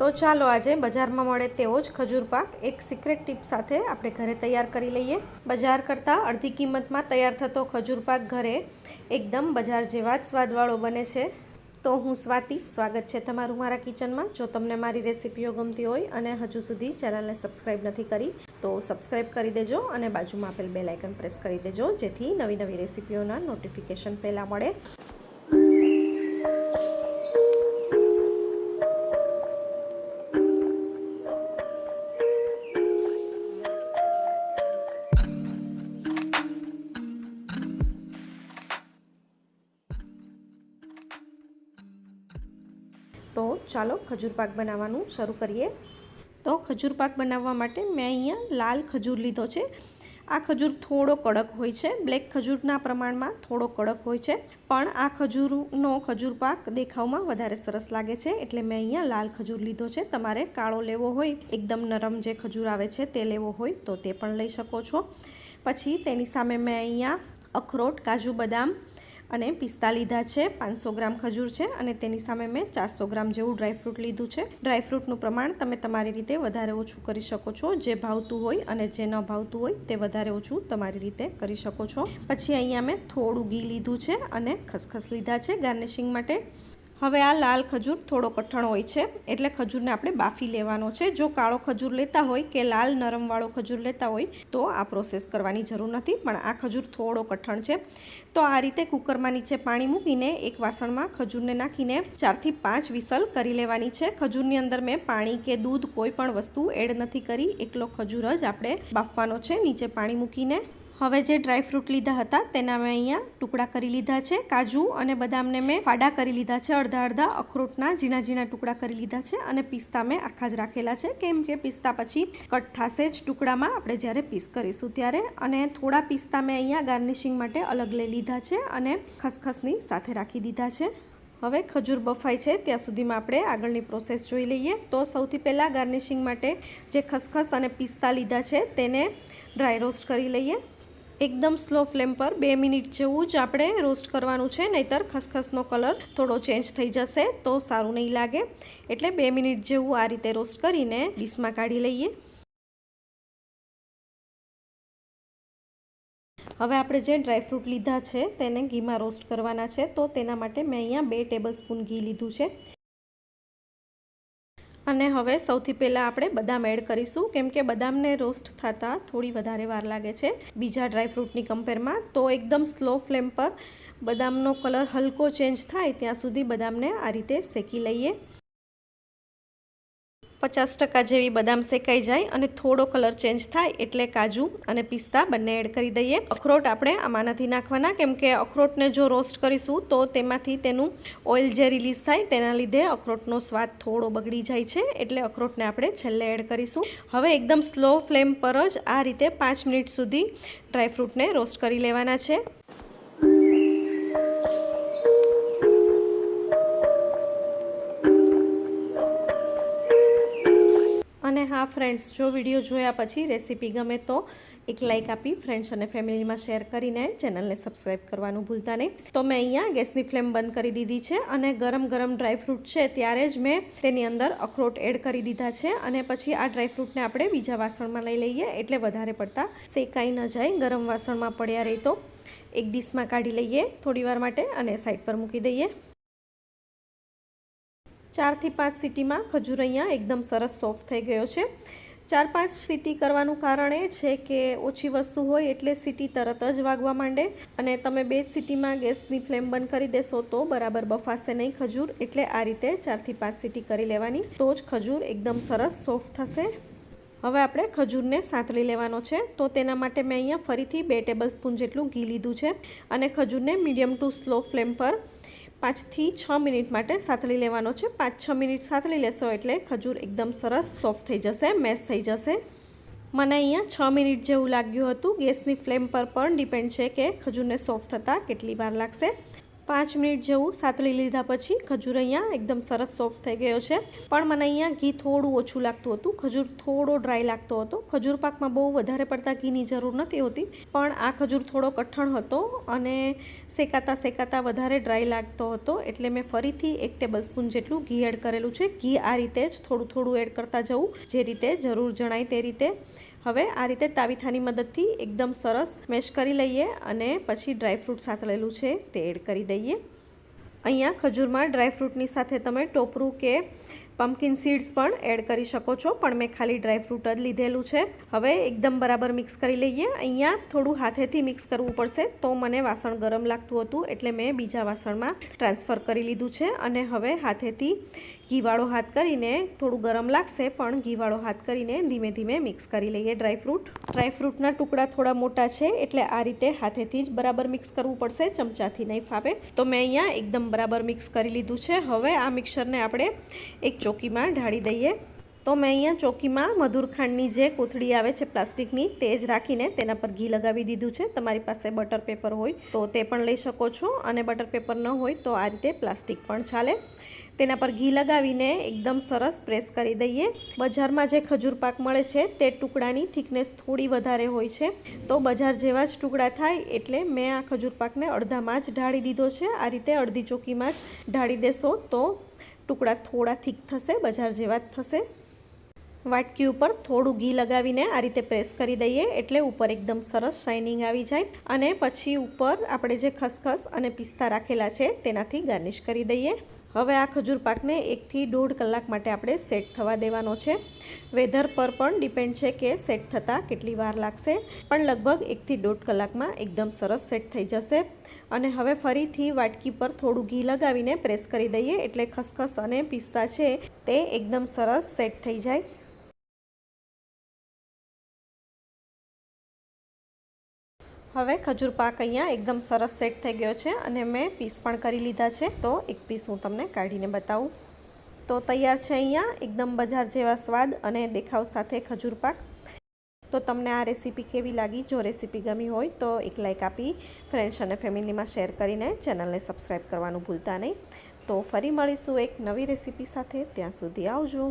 તો ચાલો આજે બજારમાં મળે તેવો જ ખજૂર પાક એક સિક્રેટ ટીપ સાથે આપણે ઘરે તૈયાર કરી લઈએ. બજાર કરતાં અડધી કિંમતમાં તૈયાર થતો ખજૂર પાક ઘરે એકદમ બજાર જેવા જ સ્વાદવાળો બને છે. તો હું સ્વાતિ, સ્વાગત છે તમારું મારા કિચનમાં. જો તમને મારી રેસીપીઓ ગમતી હોય અને હજુ સુધી ચેનલને સબસ્ક્રાઈબ નથી કરી, તો સબસ્ક્રાઈબ કરી દેજો અને બાજુમાં આપેલ બે લાઇકન પ્રેસ કરી દેજો, જેથી નવી નવી રેસીપીઓના નોટિફિકેશન પહેલાં મળે. તો ચાલો ખજૂર પાક બનાવવાનું શરૂ કરીએ. તો ખજૂર પાક બનાવવા માટે મેં અહીંયા લાલ ખજૂર લીધો છે. આ ખજૂર થોડો કડક હોય છે. બ્લેક ખજૂરના પ્રમાણમાં થોડો કડક હોય છે. પણ આ ખજૂરનો ખજૂર પાક દેખાવમાં વધારે સરસ લાગે છે. એટલે મેં અહીંયા લાલ ખજૂર લીધો છે. તમારે કાળો લેવો હોય, એકદમ નરમ જે ખજૂર આવે છે તે લેવો હોય તો તે પણ લઈ શકો છો. પછી તેની સામે મેં અહીંયા અખરોટ, કાજુ બદામ અને પિસ્તા લીધા છે, પાંચસો ગ્રામ ખજૂર છે અને તેની સામે મેં ચારસો ગ્રામ જેવું ડ્રાયફ્રૂટ લીધું છે. ડ્રાયફ્રૂટનું પ્રમાણ તમે તમારી રીતે વધારે ઓછું કરી શકો છો. જે ભાવતું હોય અને જે ન ભાવતું હોય તે વધારે ઓછું તમારી રીતે કરી શકો છો. પછી અહીંયા મેં થોડું ઘી લીધું છે અને ખસખસ લીધા છે ગાર્નિશિંગ માટે. હવે આ લાલ ખજૂર થોડો કઠણ હોય છે, એટલે ખજૂરને આપણે બાફી લેવાનો છે. જો કાળો ખજૂર લેતા હોય કે લાલ નરમવાળો ખજૂર લેતા હોય, તો આ પ્રોસેસ કરવાની જરૂર નથી, પણ આ ખજૂર થોડો કઠણ છે. તો આ રીતે કુકરમાં નીચે પાણી મૂકીને એક વાસણમાં ખજૂરને નાખીને ચારથી પાંચ વિસલ કરી લેવાની છે. ખજૂરની અંદર મેં પાણી કે દૂધ કોઈ પણ વસ્તુ એડ નથી કરી, એકલો ખજૂર જ આપણે બાફવાનો છે. નીચે પાણી મૂકીને હવે જે ડ્રાયફ્રૂટ લીધા હતા, તેના મેં અહીંયા ટુકડા કરી લીધા છે. કાજુ અને બદામને મેં ફાડા કરી લીધા છે, અડધા અડધા અખરોટના ઝીણા ઝીણા ટુકડા કરી લીધા છે અને પિસ્તા મેં આખા જ રાખેલા છે. કેમ કે પિસ્તા પછી કટ થશે જ ટુકડામાં, આપણે જ્યારે પીસ કરીશું ત્યારે. અને થોડા પિસ્તા મેં અહીંયા ગાર્નિશિંગ માટે અલગ લઈ લીધા છે અને ખસખસની સાથે રાખી દીધા છે. હવે ખજૂર બફાય છે, ત્યાં સુધીમાં આપણે આગળની પ્રોસેસ જોઈ લઈએ. તો સૌથી પહેલાં ગાર્નિશિંગ માટે જે ખસખસ અને પિસ્તા લીધા છે, તેને ડ્રાય રોસ્ટ કરી લઈએ. એકદમ સ્લો ફ્લેમ પર બે મિનિટ જેવું જ આપણે રોસ્ટ કરવાનું છે, નહીતર ખસખસનો કલર થોડો ચેન્જ થઈ જશે તો સારું નહીં લાગે. એટલે બે મિનિટ જેવું આ રીતે રોસ્ટ કરીને ડીશમાં કાઢી લઈએ. હવે આપણે જે ડ્રાયફ્રૂટ લીધા છે, તેને ઘીમાં રોસ્ટ કરવાના છે. તો તેના માટે મેં અહીંયા બે ટેબલ સ્પૂન ઘી લીધું છે. અને હવે સૌથી પહેલાં આપણે બદામ એડ કરીશું. કેમ કે બદામને રોસ્ટ થતાં થોડી વધારે વાર લાગે છે. બીજા ડ્રાયફ્રૂટની કમ્પેરમાં તો એકદમ સ્લો ફ્લેમ પર બદામનો કલર હલકો ચેન્જ થાય ત્યાં સુધી બદામને આ રીતે શેકી લઈએ. પચાસ ટકા જેવી બદામ શેકાઈ જાય અને થોડો કલર ચેન્જ થાય એટલે કાજુ અને પિસ્તા બંને એડ કરી દઈએ. અખરોટ આપણે આમાં નથી નાખવાના, કેમ કે અખરોટને જો રોસ્ટ કરીશું તો તેમાંથી તેનું ઓઇલ જે રિલીઝ થાય તેના લીધે અખરોટનો સ્વાદ થોડો બગડી જાય છે એટલે અખરોટને આપણે છેલ્લે એડ કરીશું. હવે એકદમ સ્લો ફ્લેમ પર જ આ રીતે પાંચ મિનિટ સુધી ડ્રાયફ્રૂટને રોસ્ટ કરી લેવાના છે. હા ફ્રેન્ડ્સ જો વીડિયો જોયા પછી રેસીપી ગમે તો એક લાઇક આપી ફ્રેન્ડ્સ અને ફેમિલીમાં શેર કરીને ચેનલને સબસ્ક્રાઈબ કરવાનું ભૂલતા નહીં. તો મેં અહીંયા ગેસની ફ્લેમ બંધ કરી દીધી છે અને ગરમ ગરમ ડ્રાયફ્રૂટ છે ત્યારે જ મેં તેની અંદર અખરોટ એડ કરી દીધા છે અને પછી આ ડ્રાયફ્રૂટને આપણે બીજા વાસણમાં લઈ લઈએ એટલે વધારે પડતા શેકાઈ ન જાય, ગરમ વાસણમાં પડ્યા રહી તો એક ડીશમાં કાઢી લઈએ થોડીવાર માટે અને સાઈડ પર મૂકી દઈએ. ચારથી પાંચ સીટીમાં ખજૂર અહીંયા એકદમ સરસ સોફ્ટ થઈ ગયો છે. ચાર પાંચ સીટી કરવાનું કારણ એ છે કે ઓછી વસ્તુ હોય એટલે સીટી તરત જ વાગવા માંડે અને તમે બે જ સીટીમાં ગેસની ફ્લેમ બંધ કરી દેશો તો બરાબર બફાશે નહીં ખજૂર એટલે આ રીતે ચારથી પાંચ સીટી કરી લેવાની તો જ ખજૂર એકદમ સરસ સોફ્ટ થશે. હવે આપણે ખજૂરને સાંતળી લેવાનો છે તો તેના માટે મેં અહીંયા ફરીથી બે ટેબલ સ્પૂન જેટલું ઘી લીધું છે અને ખજૂરને મીડિયમ ટુ સ્લો ફ્લેમ પર પાંચથી છ મિનિટ માટે સાતળી લેવાનો છે. પાંચ, છ મિનિટ સાતળી લેશો એટલે ખજૂર એકદમ સરસ સોફ્ટ થઈ જશે મેશ થઈ જશે. મને અહીંયા છ મિનિટ જેવું લાગ્યું હતું. ગેસની ફ્લેમ પર પણ ડિપેન્ડ છે કે ખજૂરને સોફ્ટ થતાં કેટલી વાર લાગશે. પાંચ મિનિટ જેવું સાતળી લીધા પછી ખજૂર અહીંયા એકદમ સરસ સોફ્ટ થઈ ગયો છે. પણ મને અહીંયા ઘી થોડું ઓછું લાગતું હતું. ખજૂર થોડો ડ્રાય લાગતો હતો. ખજૂર પાકમાં બહુ વધારે પડતા ઘીની જરૂર નથી હોતી. પણ આ ખજૂર થોડો કઠણ હતો અને શેકાતા શેકાતા વધારે ડ્રાય લાગતો હતો. એટલે મેં ફરીથી એક ટેબલ સ્પૂન જેટલું ઘી એડ કરેલું છે. ઘી આ રીતે જ થોડું થોડું એડ કરતા જવું. જે રીતે જરૂર જણાય તે રીતે. હવે આ રીતે તાવીથાની મદદથી એકદમ સરસ મેશ કરી લઈએ અને પછી ડ્રાયફ્રૂટ સાતળેલું છે તે એડ કરી દઈએ. અહીંયા ખજૂરમાં ડ્રાયફ્રૂટની સાથે તમે ટોપરું કે પમ્પકિન સીડ્સ પણ એડ કરી શકો છો, પણ મેં ખાલી ડ્રાયફ્રૂટ જ લીધેલું છે. હવે એકદમ બરાબર મિક્સ કરી લઈએ. અહીંયા થોડું હાથેથી મિક્સ કરવું પડશે તો મને વાસણ ગરમ લાગતું હતું એટલે મેં બીજા વાસણમાં ટ્રાન્સફર કરી લીધું છે અને હવે હાથેથી ઘીવાળો હાથ કરીને થોડું ગરમ લાગશે, પણ ઘીવાળો હાથ કરીને ધીમે ધીમે મિક્સ કરી લઈએ ડ્રાયફ્રૂટ ડ્રાયફ્રૂટના ટુકડા થોડા મોટા છે, એટલે આ રીતે હાથેથી જ બરાબર મિક્સ કરવું પડશે, ચમચાથી નહીં ફાવે. તો મેં અહીંયા એકદમ બરાબર મિક્સ કરી લીધું છે. હવે આ મિક્સરને આપણે એક ચોકીમાં ઢાળી દઈએ. તો મેં અહીંયા ચોકીમાં મધુર ખાંડની જે કોથળી આવે છે પ્લાસ્ટિકની, તે જ રાખીને તેના પર ઘી લગાવી દીધું છે. તમારી પાસે બટર પેપર હોય તો તે પણ લઈ શકો છો, અને બટર પેપર ન હોય તો આ રીતે પ્લાસ્ટિક પણ ચાલે. તેના પર ઘી લગાવીને એકદમ સરસ પ્રેસ કરી દઈએ. બજારમાં જે ખજૂર પાક મળે છે, તે ટુકડાની થિકનેસ થોડી વધારે હોય છે. તો બજાર જેવા જ ટુકડા થાય એટલે મેં આ ખજૂર પાકને અડધામાં જ ઢાળી દીધો છે. આ રીતે અડધી ચોકીમાં જ ઢાળી દેશો તો ટુકડા થોડા થીક થશે, બજાર જેવા જ થશે. વાટકી ઉપર થોડું ઘી લગાવીને આ રીતે પ્રેસ કરી દઈએ એટલે ઉપર એકદમ સરસ શાઇનિંગ આવી જાય. અને પછી ઉપર આપણે જે ખસખસ અને પિસ્તા રાખેલા છે, તેનાથી ગાર્નિશ કરી દઈએ. હવે આ ખજૂર પાકને એકથી દોઢ કલાક માટે આપણે સેટ થવા દેવાનો છે. વેધર પર પણ ડિપેન્ડ છે કે સેટ થતાં કેટલી વાર લાગશે, પણ લગભગ એકથી દોઢ કલાકમાં એકદમ સરસ સેટ થઈ જશે. અને હવે ફરીથી વાટકી પર થોડું ઘી લગાવીને પ્રેસ કરી દઈએ, એટલે ખસખસ અને પિસ્તા છે તે એકદમ સરસ સેટ થઈ જાય. હવે ખજૂર પાક અહીંયા એકદમ સરસ સેટ થઈ ગયો છે અને મેં પીસ પણ કરી લીધા છે. તો એક પીસ હું તમને કાઢીને બતાવું. તો તૈયાર છે અહીંયા એકદમ બજાર જેવા સ્વાદ અને દેખાવ સાથે ખજૂર પાક. તો તમને આ રેસીપી કેવી લાગી? જો રેસીપી ગમી હોય તો એક લાઇક આપી, ફ્રેન્ડ્સ અને ફેમિલીમાં શેર કરીને ચેનલને સબસ્ક્રાઈબ કરવાનું ભૂલતા નહીં. તો ફરી મળીશું એક નવી રેસીપી સાથે. ત્યાં સુધી આવજો.